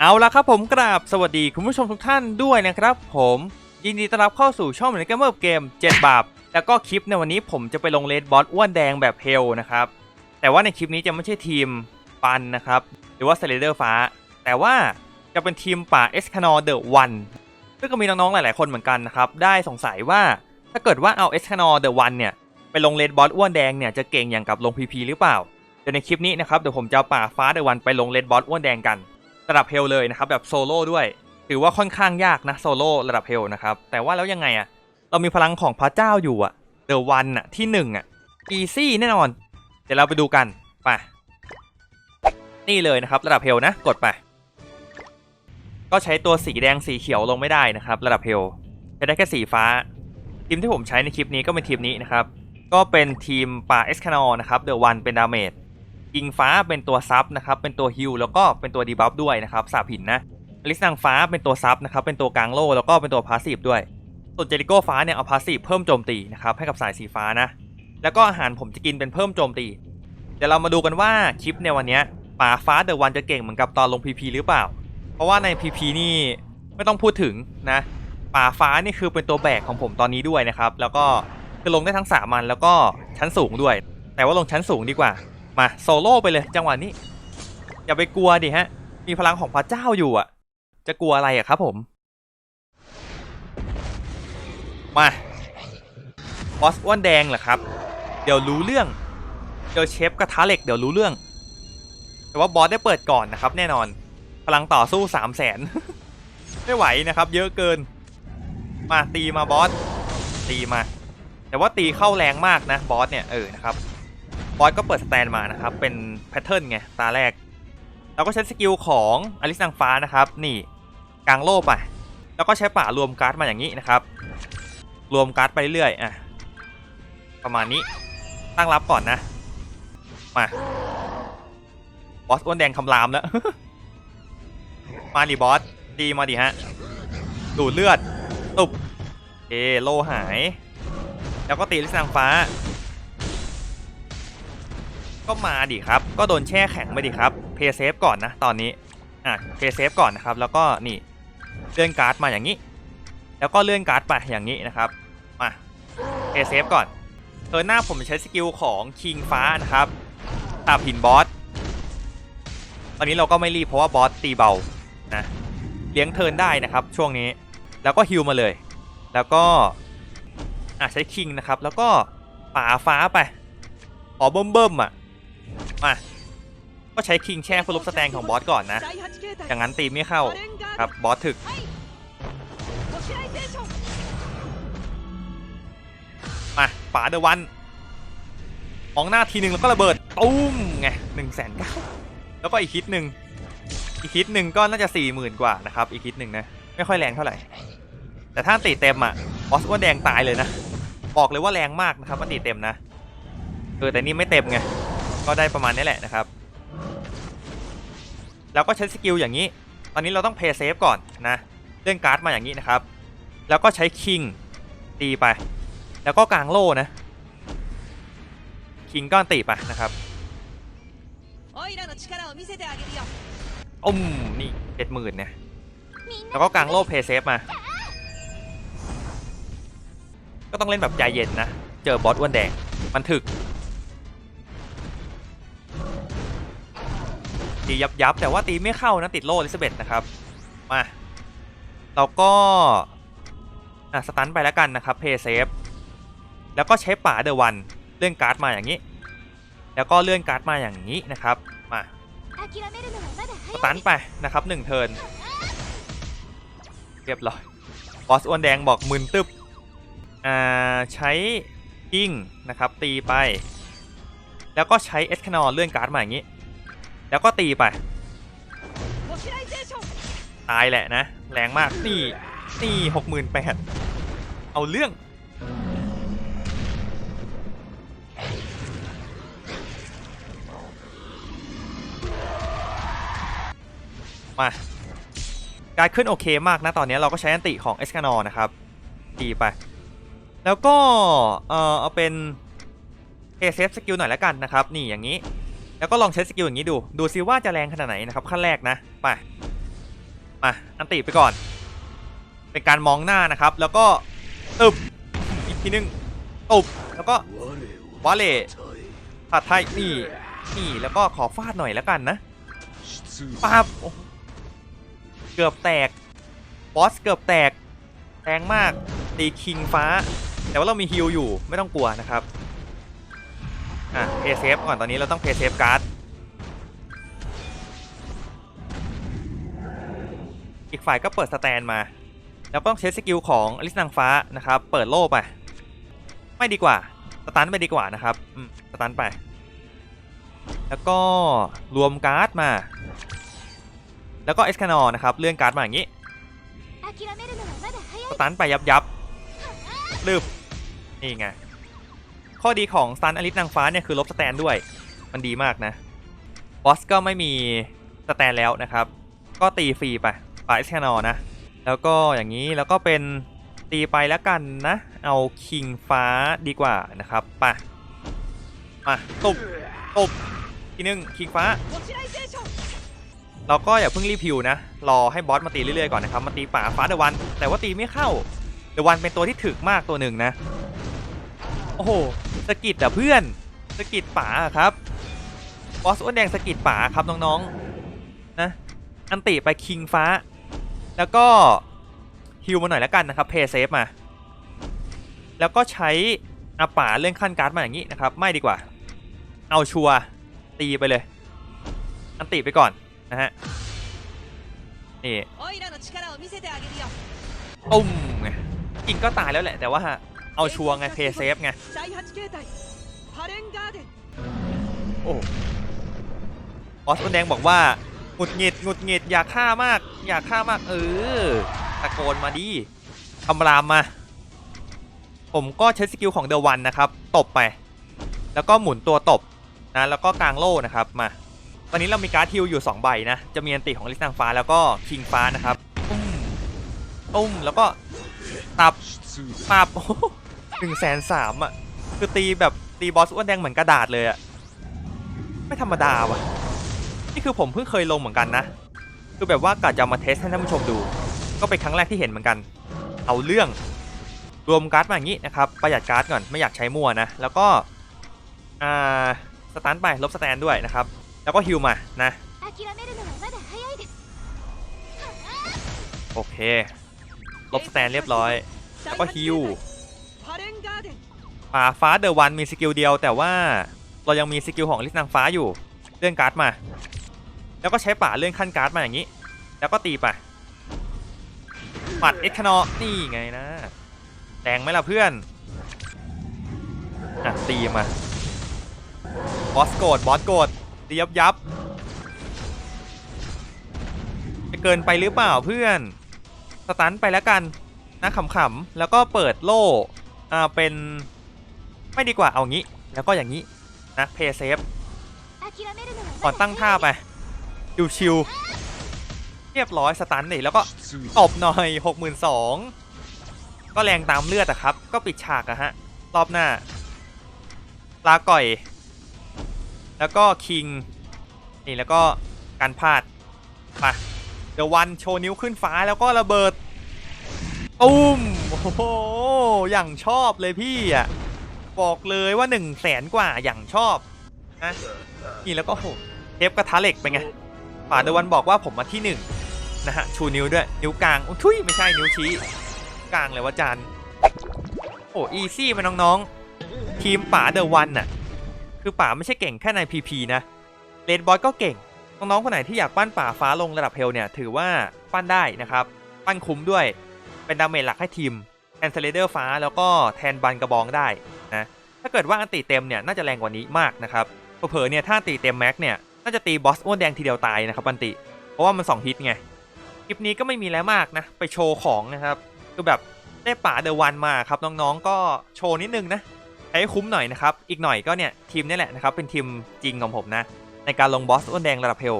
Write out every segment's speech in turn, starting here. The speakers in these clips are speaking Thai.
เอาละครับผมกราบสวัสดีคุณผู้ชมทุกท่านด้วยนะครับผมยินดีต้อนรับเข้าสู่ช่องเหมือนเกมเมอร์เกม7บาปแล้วก็คลิปในวันนี้ผมจะไปลงเลดบอสอ้วนแดงแบบเฮลนะครับแต่ว่าในคลิปนี้จะไม่ใช่ทีมปันนะครับหรือว่าสเลเดอร์ฟ้า แต่ว่าจะเป็นทีมป่าเอสคานอเดอะวันซึ่งก็มีน้องๆหลายๆคนเหมือนกันนะครับได้สงสัยว่าถ้าเกิดว่าเอาเอสคานอเดอะวันเนี่ยไปลงเลดบอสอ้วนแดงเนี่ยจะเก่งอย่างกับลงพีพีหรือเปล่าเดี๋ยวในคลิปนี้นะครับเดี๋ยวผมจะป่าฟ้าเดอะวันไปลงเลดบอสอ้วนแดงกัน ระดับเฮลเลยนะครับแบบโซโล่ด้วยถือว่าค่อนข้างยากนะโซโล่ระดับเฮลนะครับแต่ว่าแล้วยังไงอะเรามีพลังของพระเจ้าอยู่อะเดอะวันอะที่หนึ่งอะอีซี่แน่นอน เดี๋ยวเราไปดูกันไปนี่เลยนะครับระดับเฮลนะกดไป ก็ใช้ตัวสีแดงสีเขียวลงไม่ได้นะครับ ระดับเฮลใช้ได้แค่สีฟ้า ทีมที่ผมใช้ในคลิปนี้ก็เป็นทีมนี้นะครับ ก็เป็นทีมป่าเอสคานอนะครับเดอะวันเป็นดาเมจ ยิงฟ้าเป็นตัวซับนะครับเป็นตัวฮิลแล้วก็เป็นตัวดีบัฟด้วยนะครับสาบหินนะลิสนางฟ้าเป็นตัวซับนะครับเป็นตัวกลางโลแล้วก็เป็นตัวพาสซีฟด้วย ส่วนเจริโก้ฟ้าเนี่ยเอาพาสซีฟเพิ่มโจมตีนะครับให้กับสายสีฟ้านะแล้วก็อาหารผมจะกินเป็นเพิ่มโจมตี เดี๋ยวเรามาดูกันว่าคลิปในวันนี้ป่าฟ้าเดอะวันจะเก่งเหมือนกับตอนลงพีพีหรือเปล่า เพราะว่าในพีพีนี่ไม่ต้องพูดถึงนะป่าฟ้านี่คือเป็นตัวแบกของผมตอนนี้ด้วยนะครับแล้วก็คือลงได้ทั้งสามันแล้วก็ชั้นสูงด้วย แต่ว่าลงชั้นสูงดีกว่า มาโซโล่ไปเลยจังหวะนี้ อย่าไปกลัวดิฮะ มีพลังของพระเจ้าอยู่อะ จะกลัวอะไรอะครับผม มาบอสอ้วนแดงเหรอครับ เดี๋ยวรู้เรื่อง เดี๋ยวเชฟกระทะเหล็กเดี๋ยวรู้เรื่อง แต่ว่าบอสได้เปิดก่อนนะครับ แน่นอน พลังต่อสู้สามแสนไม่ไหวนะครับ เยอะเกิน มาตีมาบอสตีมา แต่ว่าตีเข้าแรงมากนะบอสเนี่ยเออนะครับ บอสก็เปิดสแตนมานะครับ เป็นแพทเทิร์นไง ตาแรก เราก็ใช้สกิลของอลิสนางฟ้านะครับ นี่กลางโล่ไป แล้วก็ใช้ป่ารวมการ์ดมาอย่างนี้นะครับ รวมการ์ดไปเรื่อยอะ ประมาณนี้ ตั้งรับก่อนนะ มา บอสอ้วนแดงคำรามแล้ว มาดิบอสดีมาดิฮะ ดูดเลือด ตุบเอโลหาย แล้วก็ตีอลิสนางฟ้า ก็มาดิครับ ก็โดนแช่แข็งไปดิครับ เพย์เซฟก่อนนะตอนนี้ อะ เพย์เซฟก่อนนะครับ แล้วก็นี่เลื่อนการ์ดมาอย่างนี้ แล้วก็เลื่อนการ์ดไปอย่างนี้นะครับ มา เพย์เซฟก่อนเทินหน้าผมใช้สกิลของคิงฟ้านะครับตาพินบอส ตอนนี้เราก็ไม่รีบเพราะว่าบอสตีเบา นะ เลี้ยงเทินได้นะครับช่วงนี้ แล้วก็ฮิลมาเลย แล้วก็อะใช้คิงนะครับ แล้วก็ป่าฟ้าไป ขอเบิ่มๆอะ มาก็ใช้คิงแช่เพื่อลบสแตนของบอสก่อนนะ อย่างนั้นตีไม่เข้าครับบอสถึก มาป่าเดอะวันมองหน้าทีหนึ่งแล้วก็ระเบิดตุ้มไงหนึ่งแสนเก้าแล้วก็อีกฮิตหนึ่งอีกฮิตหนึ่งก็น่าจะสี่หมื่นกว่านะครับอีกฮิตหนึ่งนะไม่ค่อยแรงเท่าไหร่ แต่ถ้าตีเต็มอะบอสอ้วนแดงตายเลยนะ บอกเลยว่าแรงมากนะครับมันตีเต็มนะเออแต่นี่ไม่เต็มไง ก็ได้ประมาณนี้แหละนะครับ แล้วก็ใช้สกิลอย่างนี้ ตอนนี้เราต้องเพย์เซฟก่อนนะเลื่อนการ์ดมาอย่างนี้นะครับ แล้วก็ใช้คิงตีไป แล้วก็กลางโล่นะคิงก็ตีไปนะครับอุ้มนี่เจ็ดหมื่นเนี่ยแล้วก็กลางโล่เพย์เซฟมา ก็ต้องเล่นแบบใจเย็นนะ เจอบอสอ้วนแดง มันถึก ตียับยับแต่ว่าตีไม่เข้านะติดโล่อลิซาเบธนะครับมาเราก็อะสตันไปแล้วกันนะครับเพย์เซฟแล้วก็ใช้ป่าเดอะวันเลื่อนการ์ดมาอย่างนี้ แล้วก็เลื่อนการ์ดมาอย่างนี้นะครับมาสตันไปนะครับหนึ่งเทิร์นเรียบร้อยบอสอ้วนแดงบอกมึนตึบอ่าใช้กิ้งนะครับตีไป แล้วก็ใช้เอสคานอลเลื่อนการ์ดมาอย่างนี้ แล้วก็ตีไป ตายแหละนะ แรงมาก นี่ นี่หกหมื่นแปดเอาเรื่อง มาการขึ้นโอเคมากนะ ตอนนี้เราก็ใช้อันติของเอสคานอนะครับ ตีไป แล้วก็ เออเอาเป็นเอเซฟสกิลหน่อยแล้วกันนะครับ นี่อย่างนี้ แล้วก็ลองใช้สกิลอย่างนี้ดู ดูซิว่าจะแรงขนาดไหนนะครับขั้นแรกนะไปมาอันติไปก่อน เป็นการมองหน้านะครับ แล้วก็ตึบอีกทีนึงตุบแล้วก็วาเล่ผัดไทยนี่นี่แล้วก็ขอฟาดหน่อยแล้วกันนะปั๊บเกือบแตกบอสเกือบแตกแรงมากตีคิงฟ้า แต่ว่าเรามีฮิลอยู่ไม่ต้องกลัวนะครับ อะเพย์เซฟก่อนตอนนี้เราต้องเพย์เซฟการ์ดอีกฝ่ายก็เปิดสแตนมา แล้วก็ต้องเช้สกิลของอลิสนางฟ้านะครับ เปิดโล่ไป ไม่ดีกว่า สตันไปดีกว่านะครับสตันไป แล้วก็รวมการ์ดมา แล้วก็เอสคานอนะครับเลื่อนการ์ดมาอย่างนี้สตันไปยับยับลืบนี่ไง ข้อดีของสตันอลิสนางฟ้าเนี่ยคือลบสแตนด้วย มันดีมากนะบอสก็ไม่มีสแตนแล้วนะครับ ก็ตีฟรีไปปาเอสคานอนะ แล้วก็อย่างนี้แล้วก็เป็นตีไปแล้วกันนะ เอาคิงฟ้าดีกว่านะครับไปมาตุบตุบทีหนึงคิงฟ้า เราก็อย่าเพิ่งรีบพิวนะ รอให้บอสมาตีเรื่อยๆก่อนนะครับ มาตีป่าฟ้าเดวัน แต่ว่าตีไม่เข้า เดวันเป็นตัวที่ถึกมากตัวหนึ่งนะ โอ้โหสกิดอะเพื่อนสกิดป๋าครับบอสอ้วนแดงสกิดป๋าครับน้องๆนะอันติไปคิงฟ้า แล้วก็ฮิวมาหน่อยแล้วกันนะครับเพย์เซฟมา แล้วก็ใช้อาป๋าเลื่อนขั้นการ์ดมาอย่างนี้นะครับ ไม่ดีกว่า เอาชัวตีไปเลย อันติไปก่อนนะฮะนี่ตุ้มไงกิงก็ตายแล้วแหละแต่ว่า เอาชัวร์ไงเพเซฟไงโอ้ออสแดงบอกว่าหงุดหงิดหงุดหงิดอยากฆ่ามาก อยากฆ่ามาก เออตะโกนมาดิคำรามมา ผมก็ใช้สกิลของเดอะวันนะครับ ตบไป แล้วก็หมุนตัวตบนะแล้วก็กลางโล่นะครับมาตอนนี้เรามีการ์ดทิวอยู่ 2 ใบนะจะมีอันติของลิสนางฟ้าแล้วก็คิงฟ้านะครับอุ้มอุ้มแล้วก็ตับตับ หนึ่งแสนสามอะ คือตีแบบตีบอสอ้วนแดงเหมือนกระดาษเลยอะ ไม่ธรรมดาว่ะ นี่คือผมเพิ่งเคยลงเหมือนกันนะ คือแบบว่ากะจะมาเทสให้ท่านผู้ชมดู ก็เป็นครั้งแรกที่เห็นเหมือนกัน เอาเรื่อง รวมการ์ดมาอย่างนี้นะครับ ประหยัดการ์ดก่อน ไม่อยากใช้มั่วนะ แล้วก็ อ่า สตาร์ทไป ลบสแตนด้วยนะครับ แล้วก็ฮิลมา นะ โอเค ลบสแตนเรียบร้อย แล้วก็ฮิล ป่าฟ้าเดอะวันมีสกิลเดียว แต่ว่าเรายังมีสกิลของลิสนางฟ้าอยู่เลื่อนการ์ดมา แล้วก็ใช้ป่าเลื่อนขั้นการ์ดมาอย่างนี้ แล้วก็ตีไปปัดเอ็กคานอนี่ไงนะแรงไหมล่ะเพื่อนอะตีมาบอสโกดบอสโกดตียับยับจะเกินไปหรือเปล่าเพื่อน สตันไปแล้วกันนะขำๆแล้วก็เปิดโล่ เป็นไม่ดีกว่าเอางี้ แล้วก็อย่างนี้นะเพย์เซฟก่อนตั้งท่าไปชิวๆเรียบร้อยสตันนี่แล้วก็ตบหน่อย62,000ก็แรงตามเลือดอะครับ ก็ปิดฉากอะฮะ รอบหน้าลาก่อย แล้วก็คิงนี่แล้วก็การพลาดมาเดี๋ยววันโชว์นิ้วขึ้นฟ้าแล้วก็ระเบิดตุ้ม โอ้โหอย่างชอบเลยพี่อะบอกเลยว่า1นึ่งแสนกว่าอย่างชอบนะนี่แล้วก็โหเทปกระทะเหล็กเป็นไงป่าเดวันบอกว่าผมมาที่หนึ่งนะฮะชูนิ้วด้วยนิ้วกลางโอุ๊ยทุยไม่ใช่นิ้วชี้ กลางเลยวะจันโอ้อีซี่มาน้องๆ ทีมป่าเดอะวันน่ะคือป่าไม่ใช่เก่งแค่ในพีพีนะเลนบอสก็เก่งน้องๆคนไหนที่อยากปั้นป่าฟ้าลงระดับเฮลเนี่ยถือว่าปั้นได้นะครับ ปั้นคุ้มด้วย เป็นดาเมจหลักให้ทีมแทนเซเลเดอร์ฟ้าแล้วก็แทนบันกระบองได้นะถ้าเกิดว่าอันติเต็มเนี่ยน่าจะแรงกว่านี้มากนะครับเผลอเนี่ยถ้าติเต็มแม็กเนี่ยน่าจะตีบอสอ้วนแดงทีเดียวตายนะครับอันติ เพราะว่ามัน2ฮิตไงคลิปนี้ก็ไม่มีแล้วมากนะไปโชว์ของนะครับคือแบบได้ป่าเดอะวันมาครับน้องๆ ก็โชว์นิดนึงนะใช้ให้คุ้มหน่อยนะครับ อีกหน่อยก็เนี่ยทีมนี่แหละนะครับ เป็นทีมจริงของผมนะ ในการลงบอสอ้วนแดงระดับเฮล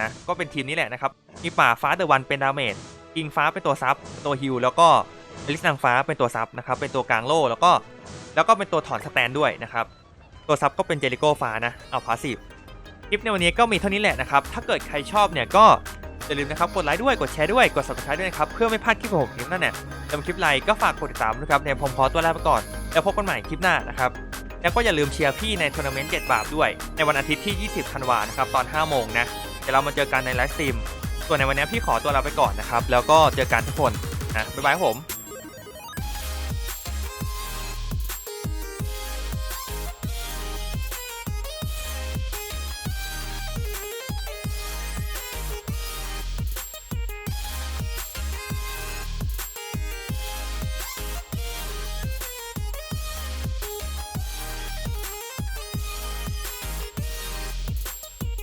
นะก็เป็นทีมนี้แหละนะครับ มีป่าฟ้าเดอะวันเป็นดาเมจ กิงฟ้าเป็นตัวซับตัวฮิลแล้วก็ลิสนางฟ้าเป็นตัวซับนะครับเป็นตัวกลางโล่แล้วก็แล้วก็เป็นตัวถอนสแตนด้วยนะครับตัวซับก็เป็นเจลิโก้ฟ้านะเอาพาสซีฟคลิปในวันนี้ก็มีเท่านี้แหละนะครับถ้าเกิดใครชอบเนี่ยก็อย่าลืมนะครับกดไลค์ด้วยกดแชร์ด้วยกด subscribe ด้วยนะครับเพื่อไม่พลาดคลิปของผมคลิปหนั่นเนี่ยจะเป็นคลิปอะไรก็ฝากกดติดตามด้วยครับเนี่ยผมขอตัวลาไปก่อน แล้วพบกันใหม่คลิปหน้านะครับแล้วก็อย่าลืมเชียร์พี่ในทัวร์นาเมนต์7บาทด้วย ในวันอาทิตย์ที่ 20ธันวานะครับตอน 5 โมงนะเดี๋ยวเรามาเจอกันในไลฟ์สตรีม ส่วนในวันนี้พี่ขอตัวลาไปก่อนนะครับ แล้วก็เจอกันทุกคนนะบ๊ายบายผม